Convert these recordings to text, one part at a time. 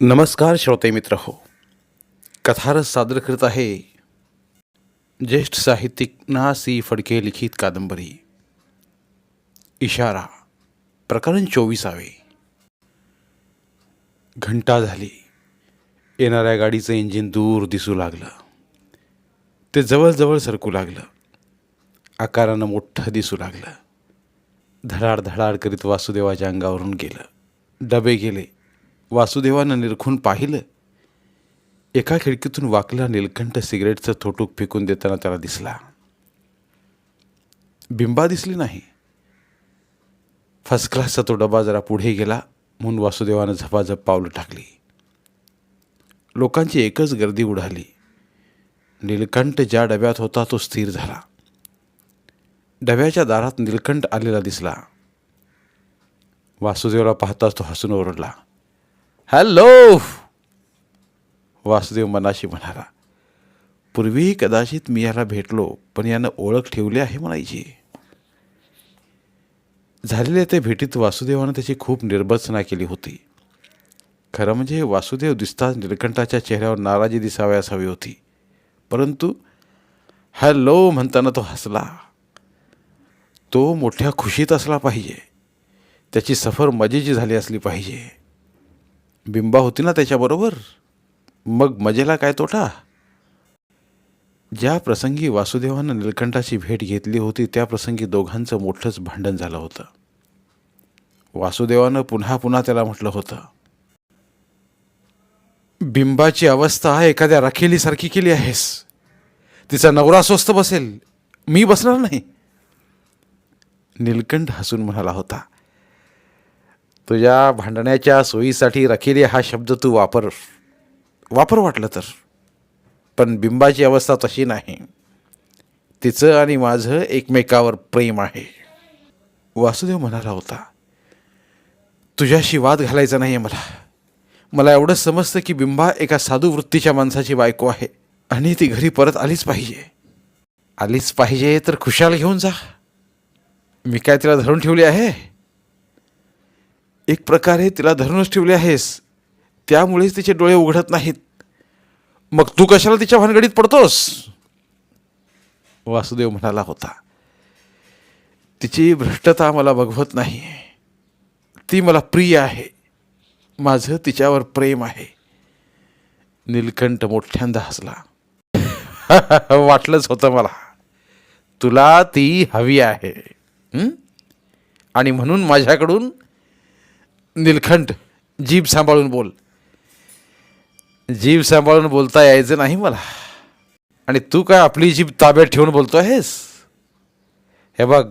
नमस्कार श्रोते मित्र हो. कथारस सादर करत आहे ज्येष्ठ साहित्यिक ना सी फडके लिखित कादंबरी. इशारा प्रकरण चोवीसावे. घंटा झाली. येणाऱ्या गाडीचं इंजिन दूर दिसू लागलं. ते जवळजवळ सरकू लागलं. आकारानं मोठं दिसू लागलं. धडाड धडाड करीत वासुदेवाच्या अंगावरून गेलं. डबे गेले. वासुदेवानं निरखून पाहिलं. एका खिडकीतून वाकला नीलकंठ सिगरेटचं थोटूक फेकून देताना त्याला दिसला. बिंबा दिसली नाही. फर्स्ट क्लासचा तो डबा जरा पुढे गेला म्हणून वासुदेवानं झपाझप पावलं टाकली. लोकांची एकच गर्दी उडाली. नीलकंठ ज्या डब्यात होता तो स्थिर झाला. डब्याच्या दारात नीलकंठ आलेला दिसला. वासुदेवला पाहताच तो हसून ओरडला. हॅलो! वासुदेव मनाशी म्हणाला पूर्वी कदाचित मी याला भेटलो पण यानं ओळख ठेवली आहे म्हणायची. झालेल्या त्या भेटीत वासुदेवानं त्याची खूप निर्बसना केली होती. खरं म्हणजे वासुदेव दिसताच निलकंठाच्या चेहऱ्यावर नाराजी दिसावयास हवी होती. परंतु हॅलो म्हणताना तो हसला. तो मोठ्या खुशीत असला पाहिजे. त्याची सफर मजेची झाली असली पाहिजे. बिंबा होती ना त्याच्याबरोबर? मग मजेला काय तोटा? ज्या प्रसंगी वासुदेवानं निलकंठाची भेट घेतली होती त्या प्रसंगी दोघांचं मोठंच भांडण झालं होतं. वासुदेवानं पुन्हा पुन्हा त्याला म्हटलं होतं बिंबाची अवस्था एखाद्या राखेलीसारखी केली आहेस. तिचा नवरा स्वस्त बसेल. मी बसणार नाही. निलकंठ हसून म्हणाला होता तुझ्या भांडण्याच्या सोयीसाठी रखेली हा शब्द तू वापर वापर वाटलं तर. पण बिंबाची अवस्था तशी नाही. तिचं आणि माझं एकमेकावर प्रेम आहे. वासुदेव म्हणाला होता तुझ्याशी वाद घालायचा नाही आहे मला. मला एवढंच समजतं की बिंबा एका साधू वृत्तीच्या माणसाची बायको आहे आणि ती घरी परत आलीच पाहिजे. आलीच पाहिजे तर खुशाल घेऊन जा. मी काय तिला धरून ठेवली आहे? एक प्रकारे तिला धरूनच ठेवले आहेस. त्यामुळेच तिचे डोळे उघडत नाहीत. मग तू कशाला तिच्या भानगडीत पडतोस? वासुदेव म्हणाला होता तिची भ्रष्टता मला बघवत नाही ती मला प्रिय आहे. माझं तिच्यावर प्रेम आहे. नीलकंठ मोठ्यांदा हसला. वाटलंच होतं मला. तुला ती हवी आहे. आणि म्हणून माझ्याकडून नीलकंठ जीभ सांभाळून बोल. जीभ सांभाळून बोलता यायचं नाही मला. आणि तू काय आपली जीभ ताब्यात ठेवून बोलतो आहेस हे बघ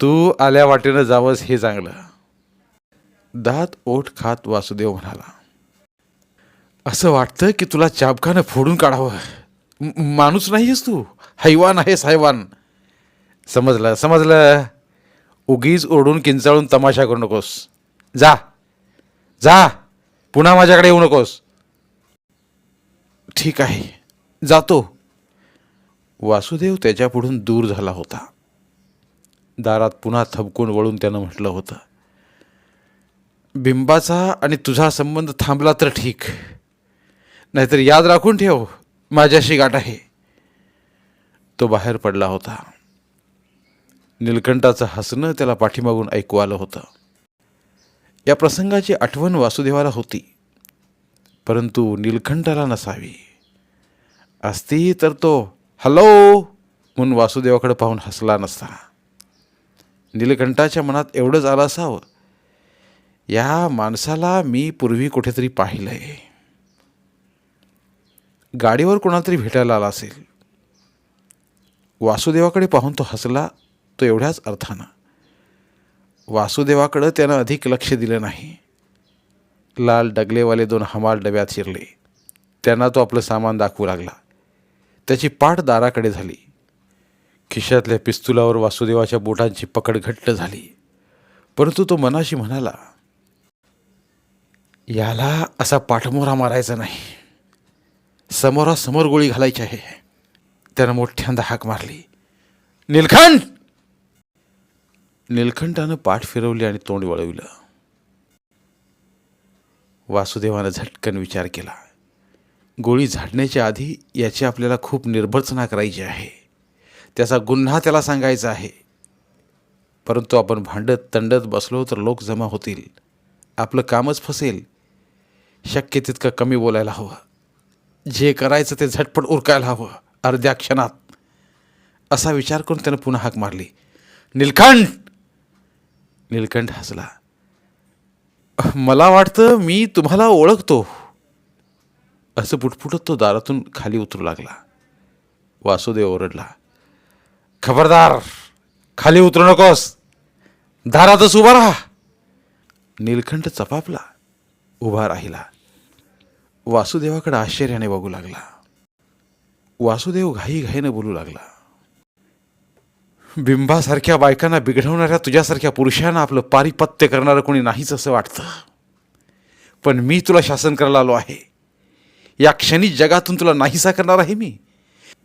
तू आल्या वाटेनं जावंस हे चांगलं. दात ओठ खात वासुदेव म्हणाला. असं वाटतं की तुला चाबकानं फोडून काढावं. माणूस नाहीस तू. हैवान आहेस हैवान. समजलं समजलं. उगीच ओढून किंचाळून तमाशा करू नकोस. जा. जा. पुन्हा माझ्याकडे येऊ नकोस. ठीक आहे. जातो. वासुदेव त्याच्यापुढून दूर झाला होता. दारात पुन्हा थबकून वळून त्यानं म्हटलं होतं बिंबाचा आणि तुझा संबंध थांबला तर ठीक. नाहीतर याद राखून ठेव माझ्याशी गाठ आहे. तो बाहेर पडला होता. नीलकंठाचं हसणं त्याला पाठीमागून ऐकू आलं होतं. या प्रसंगाची आठवण वासुदेवाला होती. परंतु नीलकंठाला नसावी. असती तर तो हॅलो! म्हणून वासुदेवाकडे पाहून हसला नसता. नीलकंठाच्या मनात एवढंच आलं असावं या माणसाला मी पूर्वी कुठेतरी पाहिलंय. गाडीवर कोणातरी भेटायला आला असेल. वासुदेवाकडे पाहून तो हसला तो एवढ्याच अर्थानं. वासुदेवाकडं त्यानं अधिक लक्ष दिलं नाही. लाल डगलेवाले दोन हमाल डब्यात शिरले. त्यांना तो आपलं सामान दाखवू लागला. त्याची पाठ दाराकडे झाली. खिशातल्या पिस्तुलावर वासुदेवाच्या बोटांची पकड घट्ट झाली. परंतु तो मनाशी म्हणाला याला असा पाठमोरा मारायचा नाही. समोरासमोर गोळी घालायची आहे. त्यानं मोठ्यांदा हाक मारली. निलखंड निलखंठानं पाठ फिरवली आणि तोंड वळविलं. वासुदेवानं झटकन विचार केला. गोळी झाडण्याच्या आधी याची आपल्याला खूप निर्भर्सना करायची आहे. त्याचा गुन्हा त्याला सांगायचा आहे. परंतु आपण भांडत तंडत बसलो तर लोक जमा होतील. आपलं कामच फसेल. शक्य तितकं कमी बोलायला हवं. जे करायचं ते झटपट उरकायला हवं. अर्ध्या क्षणात. असा विचार करून त्यानं पुन्हा हाक मारली. नीलकंठ नीलकंठ हसला. मला वाटतं मी तुम्हाला ओळखतो. असं पुटपुटत तो दारातून खाली उतरू लागला. वासुदेव ओरडला. खबरदार खाली उतरू नकोस. दारातच उभा राहा. नीलकंठ चपापला. उभा राहिला. वासुदेवाकडे आश्चर्याने बघू लागला. वासुदेव घाईघाईनं बोलू लागला. बिंबासारख्या बायकांना बिघडवणाऱ्या तुझ्यासारख्या पुरुषांना आपलं पारिपत्य करणारं कोणी नाहीच असं वाटतं. पण मी तुला शासन करायला आलो आहे. या क्षणी जगातून तुला नाहीसा करणार आहे मी.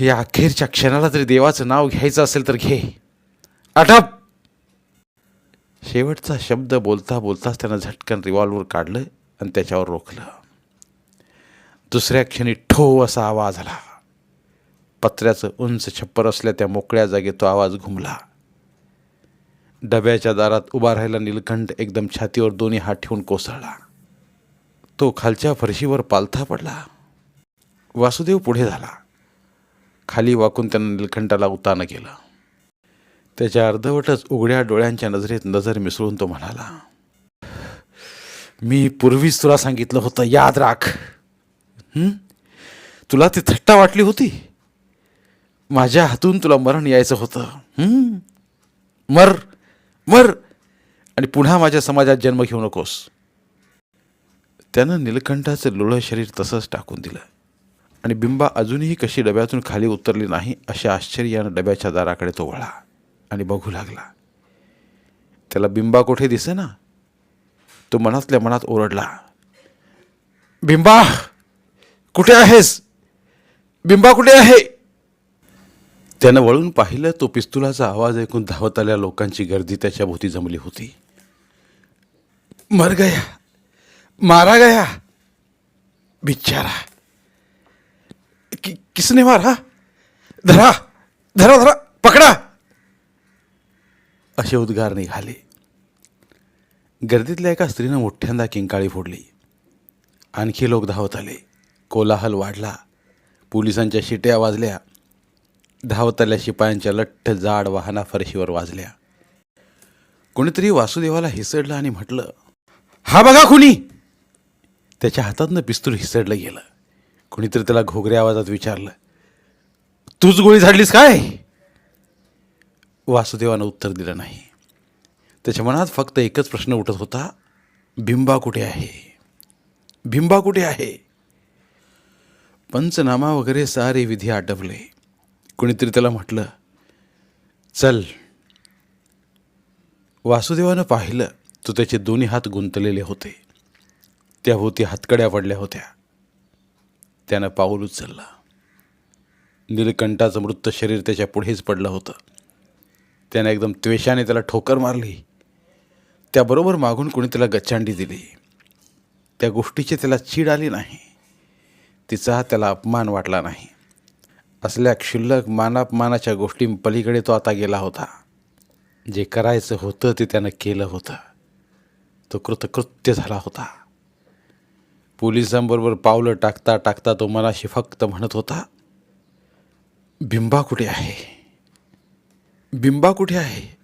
या अखेरच्या क्षणाला जरी देवाचं नाव घ्यायचं असेल तर घे. आटप! शेवटचा शब्द बोलता बोलताच त्यानं झटकन रिव्हॉल्वर काढलं आणि त्याच्यावर रोखलं. दुसऱ्या क्षणी ठो असा आवाज आला. पत्र्याचं उंच छप्पर असल्या त्या मोकळ्या जागेत तो आवाज घुमला. डब्याच्या दारात उभा राहिला नीलकंठ एकदम छातीवर दोन्ही हात ठेवून कोसळला. तो खालच्या फरशीवर पालथा पडला. वासुदेव पुढे झाला. खाली वाकून त्यानं नीलकंठाला उतानं केलं. त्याच्या अर्धवटच उघड्या डोळ्यांच्या नजरेत नजर मिसळून तो म्हणाला मी पूर्वीच तुला सांगितलं होतं याद राख. तुला ती थट्टा वाटली होती? माझ्या हातून तुला मरण यायचं होतं. मर मर. आणि पुन्हा माझ्या समाजात जन्म घेऊ नकोस. त्यानं नीलकंठाचं लोळं शरीर तसंच टाकून दिलं. आणि बिंबा अजूनही कशी डब्यातून खाली उतरली नाही अशा आश्चर्यानं डब्याच्या दाराकडे तो वळा आणि बघू लागला. त्याला बिंबा कुठे दिसे ना तो मनातल्या मनात ओरडला. बिंबा कुठे आहेस? बिंबा कुठे आहे? त्यानं वळून पाहिलं तो पिस्तुलाचा आवाज ऐकून धावत आल्या लोकांची गर्दी त्याच्या भोवती जमली होती. मर गया मारा गया बिचारा. कि, किसने मारा? धरा धरा धरा पकडा. असे उद्गार निघाले. गर्दीतल्या एका स्त्रीनं मोठ्यांदा किंकाळी फोडली. आणखी लोक धावत आले. कोलाहल वाढला. पोलिसांच्या शिट्या वाजल्या. धावतल्या शिपायांच्या लठ्ठ जाड वाहना फरशीवर वाजल्या. कोणीतरी वासुदेवाला हिसडलं आणि म्हटलं हा बघा कुणी. त्याच्या हातातनं पिस्तूल हिसडलं गेलं. कोणीतरी त्याला घोगऱ्या आवाजात विचारलं तूच गोळी झाडलीस काय? वासुदेवानं उत्तर दिलं नाही. त्याच्या मनात फक्त एकच प्रश्न उठत होता बिंबा कुठे आहे? बिंबा कुठे आहे? पंचनामा वगैरे सारे विधी आटपले. कोणीतरी त्याला म्हटलं चल. वासुदेवानं पाहिलं तो त्याचे दोन्ही हात गुंतलेले होते. त्याभोवती हातकड्या पडल्या होत्या. त्यानं पाऊल उचललं. नीलकंठाचं मृत शरीर त्याच्या पुढेच पडलं होतं. त्यानं एकदम त्वेषाने त्याला ठोकर मारली. त्याबरोबर मागून कोणी त्याला गच्चांडी दिली. त्या गोष्टीची त्याला चीड आली नाही. तिचा त्याला अपमान वाटला नाही. असल्या क्षुल्लक मानापमानाच्या गोष्टींपलीकडे तो आता गेला होता. जे करायचं होतं ते त्यानं केलं होतं. तो कृतकृत्य झाला होता. पोलिसांबरोबर पावलं टाकता टाकता तो मनाशी फक्त म्हणत होता बिंबा कुठे आहे? बिंबा कुठे आहे?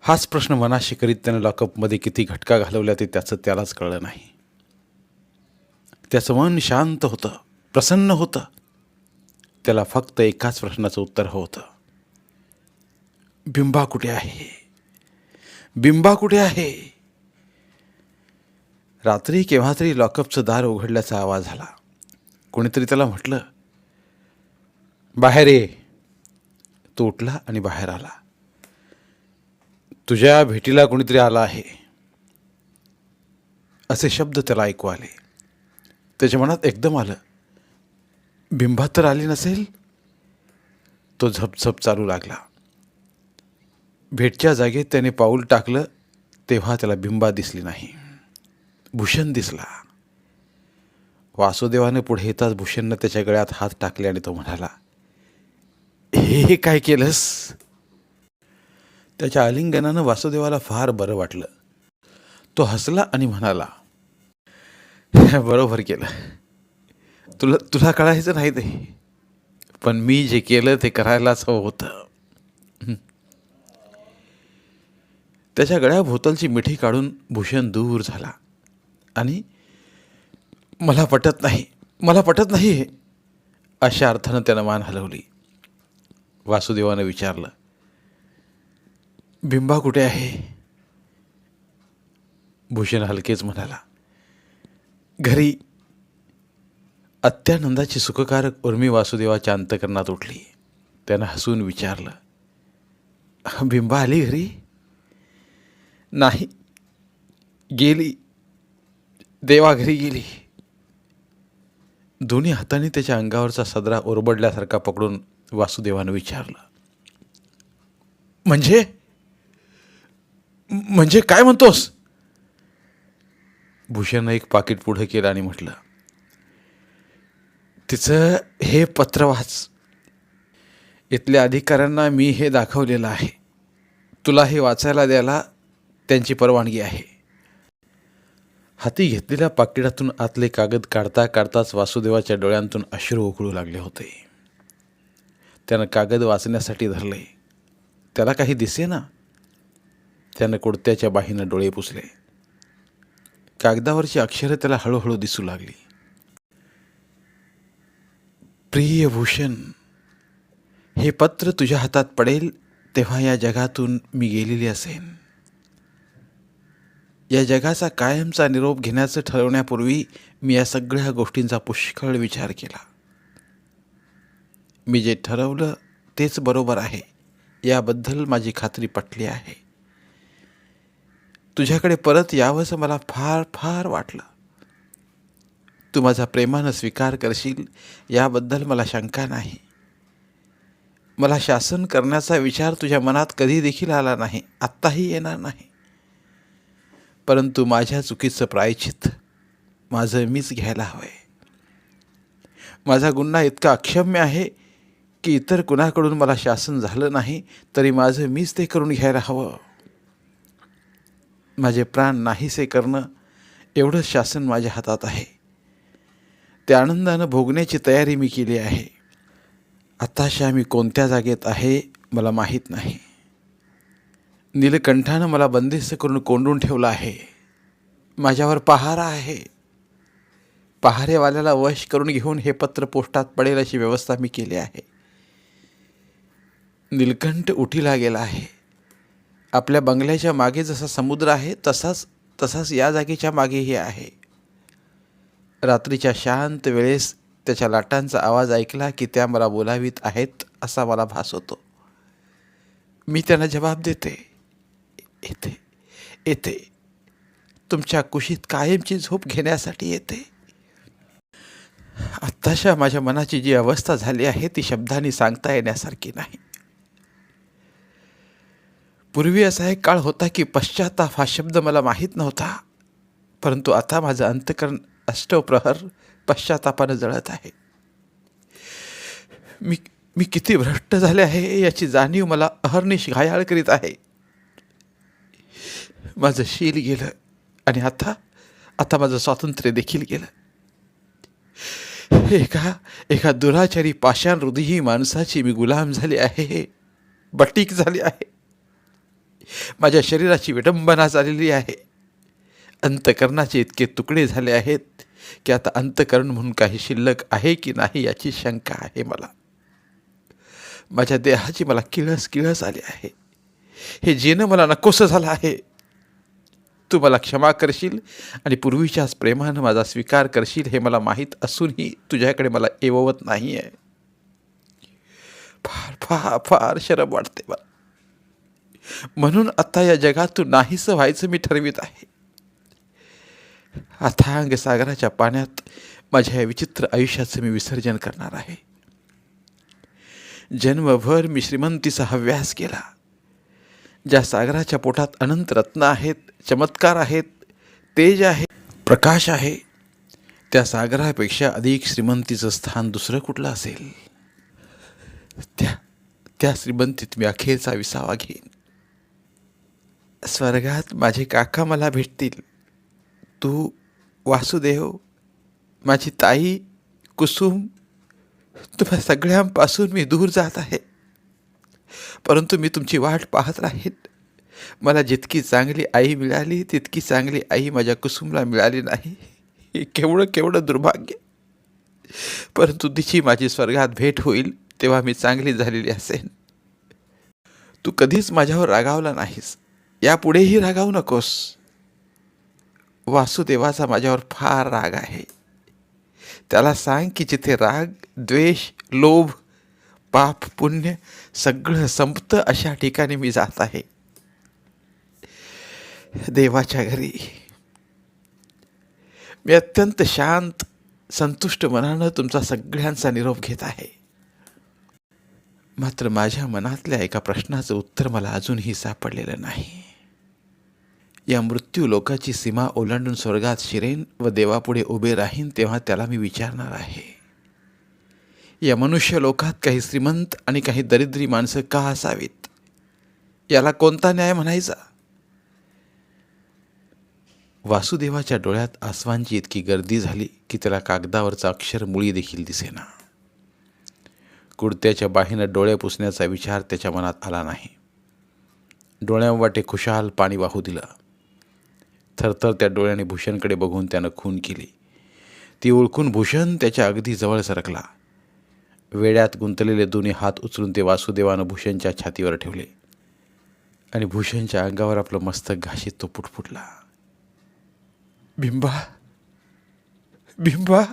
हाच प्रश्न मनाशी करीत त्यानं लॉकअपमध्ये किती घटका घालवल्या ते त्याचं त्यालाच कळलं नाही. त्याचं मन शांत होतं. प्रसन्न होतं. त्याला फक्त एकाच प्रश्नाचं उत्तर होतं. बिंबा कुठे आहे? बिंबा कुठे आहे? रात्री केव्हा तरी लॉकअपचं दार उघडल्याचा आवाज आला. कोणीतरी त्याला म्हटलं बाहेर ये. तो उठला आणि बाहेर आला. तुझ्या भेटीला कोणीतरी आला आहे. असे शब्द त्याला ऐकू आले. त्याच्या मनात एकदम आलं बिंबात तर आली नसेल? तो झपझप चालू लागला. भेटच्या जागेत त्याने पाऊल टाकलं तेव्हा त्याला बिंबा दिसली नाही. भूषण दिसला. वासुदेवाने पुढे येताच भूषणनं त्याच्या गळ्यात हात टाकले आणि तो म्हणाला हे काय केलंस? त्याच्या आलिंगनानं वासुदेवाला फार बरं वाटलं. तो हसला आणि म्हणाला बरोबर केलं. तुला तुला कळायचं नाही ते. पण मी जे केलं ते करायलाच हवं होतं. त्याच्या त्याच्या गळ्याभोवतालची मिठी काढून भूषण दूर झाला. आणि मला पटत नाही मला पटत नाही हे अशा अर्थानं त्यानं मान हलवली. वासुदेवानं विचारलं बिंबा कुठे आहे? भूषण हलकेच म्हणाला घरी अत्यानंदाची सुखकारक उर्मी वासुदेवाच्या अंतकरणात उठली. त्यानं हसून विचारलं बिंबा आली घरी? नाही. गेली. देवा घरी गेली. दोन्ही हातांनी त्याच्या अंगावरचा सदरा ओरबडल्यासारखा पकडून वासुदेवानं विचारलं म्हणजे? म्हणजे काय म्हणतोस? भूषणनं एक पाकिट पुढं केलं आणि म्हटलं तिचं हे पत्र वाच. इथल्या अधिकाऱ्यांना मी हे दाखवलेलं आहे. तुला हे वाचायला द्यायला त्यांची परवानगी आहे. हाती घेतलेल्या पाकिटातून आतले कागद काढता काढताच वासुदेवाच्या डोळ्यांतून अश्रू उकळू लागले होते. त्यानं कागद वाचण्यासाठी धरले. त्याला काही दिसे ना त्यानं कुडत्याच्या बाहीनं डोळे पुसले. कागदावरची अक्षरं त्याला हळूहळू दिसू लागली. प्रिय भूषण हे पत्र तुझ्या हातात पडेल तेव्हा या जगातून मी गेलेली असेन. या जगाचा कायमचा निरोप घेण्याचं ठरवण्यापूर्वी मी या सगळ्या गोष्टींचा पुष्कळ विचार केला. मी जे ठरवलं तेच बरोबर आहे याबद्दल माझी खात्री पटली आहे. तुझ्याकडे परत यावंसं मला फार फार वाटलं. तू माझा प्रेमानं स्वीकार करशील याबद्दल मला शंका नाही. मला शासन करण्याचा विचार तुझ्या मनात कधी देखील आला नाही आत्ताही येणार नाही. परंतु माझ्या चुकीचं प्रायचित माझं मीच घ्यायला हवं आहे माझा गुन्हा इतका अक्षम्य आहे की इतर कुणाकडून मला शासन झालं नाही तरी माझं मीच ते करून घ्यायला हवं. माझे प्राण नाहीसे करणं एवढंच शासन माझ्या हातात आहे. ते आनंदानं भोगण्याची तयारी मी केली आहे. आताशा मी कोणत्या जागेत आहे मला माहीत नाही. नीलकंठानं मला बंदिस्त करून कोंडून ठेवलं आहे. माझ्यावर पहारा आहे. पहारेवाल्याला वश करून घेऊन हे पत्र पोस्टात पडेल अशी व्यवस्था मी केली आहे. नीलकंठ उठीला गेला आहे. आपल्या बंगल्याच्या मागे जसा समुद्र आहे तसाच तसाच या जागेच्या मागेही आहे. रात्रीच्या शांत वेळेस त्याच्या लाटांचा आवाज ऐकला की त्या मला बोलावीत आहेत असा मला भास होतो. मी त्यांना जबाब देते. येते येते. तुमच्या कुशीत कायमची झोप घेण्यासाठी येते. आत्ताशा माझ्या मनाची जी अवस्था झाली आहे ती शब्दांनी सांगता येण्यासारखी नाही. पूर्वी असा एक काळ होता की पश्चाताप हा शब्द मला माहीत नव्हता परंतु आता माझं अंतकरण अष्टप्रहर पश्चातापानं जळत आहे. मी मी किती भ्रष्ट झाले आहे याची जाणीव मला अहर्निश घायाळ करीत आहे. माझं शील गेलं आणि आता आता माझं स्वातंत्र्य देखील गेलं. एका एका दुराचारी पाषाण हृदयी माणसाची मी गुलाम झाली आहे बटीक झाली आहे. माझ्या शरीराची विडंबना झालेली आहे. अंतकरणाचे इतके तुकडे झाले आहेत. की आता अंतकरण म्हणून काही शिल्लक आहे की नाही याची शंका आहे मला. माझ्या देहाची मला किळस किळस आली आहे. हे जेणं मला नकोसं झालं आहे. तू मला क्षमा करशील आणि पूर्वीच्याच प्रेमानं माझा स्वीकार करशील हे मला माहीत असूनही तुझ्याकडे मला एववत नाही आहे फार फार फार शरम वाटते मला. म्हणून आता या जगातून नाहीसं व्हायचं मी ठरवित आहे. अथांग सागराच्या पाण्यात माझ्या या विचित्र आयुष्याचं मी विसर्जन करणार आहे. जन्मभर मी श्रीमंतीचा हव्यास केला. ज्या सागराच्या पोटात अनंत रत्न आहेत चमत्कार आहेत तेज आहे प्रकाश आहे त्या सागरापेक्षा अधिक श्रीमंतीचं स्थान दुसरं कुठलं असेल? त्या त्या श्रीमंतीत मी अखेरचा विसावा घेईन. स्वर्गात माझे काका मला भेटतील. तू वासुदेव माझी ताई कुसुम तुम्हा सगळ्यांपासून मी दूर जात आहे. परंतु मी तुमची वाट पाहत राहीन. मला जितकी चांगली आई मिळाली तितकी चांगली आई माझ्या कुसुमला मिळाली नाही. हे केवढं केवढं दुर्भाग्य. परंतु तिची माझी स्वर्गात भेट होईल तेव्हा मी चांगली झालेली असेन. तू कधीच माझ्यावर रागावला नाहीस. यापुढेही रागावू नकोस. वासुदेवाचा माझ्यावर फार राग आहे. त्याला सांग की जिथे राग द्वेष लोभ पाप पुण्य सगळं संपतं अशा ठिकाणी मी जात आहे. देवाच्या घरी मी अत्यंत शांत संतुष्ट मनानं तुमचा सगळ्यांचा निरोप घेत आहे. मात्र माझ्या मनातल्या एका प्रश्नाचं उत्तर मला अजूनही सापडलेलं नाही. या मृत्यू लोकाची सीमा ओलांडून स्वर्गात शिरेन व देवापुढे उभे राहीन तेव्हा त्याला मी विचारणार आहे. या मनुष्य लोकात काही श्रीमंत आणि काही दरिद्री माणसं का असावीत? याला कोणता न्याय म्हणायचा? वासुदेवाच्या डोळ्यात आसवांची इतकी गर्दी झाली की त्याला कागदावरचा अक्षर मुळी देखील दिसेना. कुडत्याच्या बाहीनं डोळे पुसण्याचा विचार त्याच्या मनात आला नाही. डोळ्यांवाटे खुशाल पाणी वाहू दिलं. थरथर त्या डोळ्याने भूषणकडे बघून त्यानं खून केली. ती ओळखून भूषण त्याच्या अगदी जवळ सरकला. वेड्यात गुंतलेले दोन्ही हात उचलून ते वासुदेवानं भूषणच्या छातीवर ठेवले. आणि भूषणच्या अंगावर आपलं मस्तक घाशीत तो पुटपुटला. बिंबा बिंबा.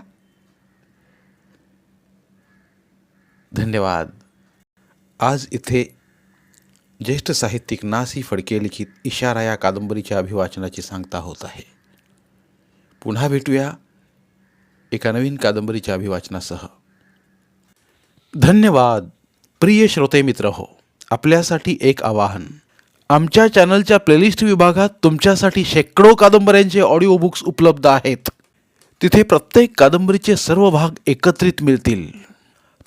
धन्यवाद. आज इथे ज्येष्ठ साहित्यिक नासी फडके लिखित इशारा या कादंबरीच्या अभिवाचनाची सांगता होत आहे. पुन्हा भेटूया एका नवीन कादंबरीच्या अभिवाचनासह. धन्यवाद प्रिय श्रोते मित्र हो. आपल्यासाठी एक आवाहन. आमच्या चॅनलच्या प्लेलिस्ट विभागात तुमच्यासाठी शेकडो कादंबऱ्यांचे ऑडिओ बुक्स उपलब्ध आहेत. तिथे प्रत्येक कादंबरीचे सर्व भाग एकत्रित मिळतील.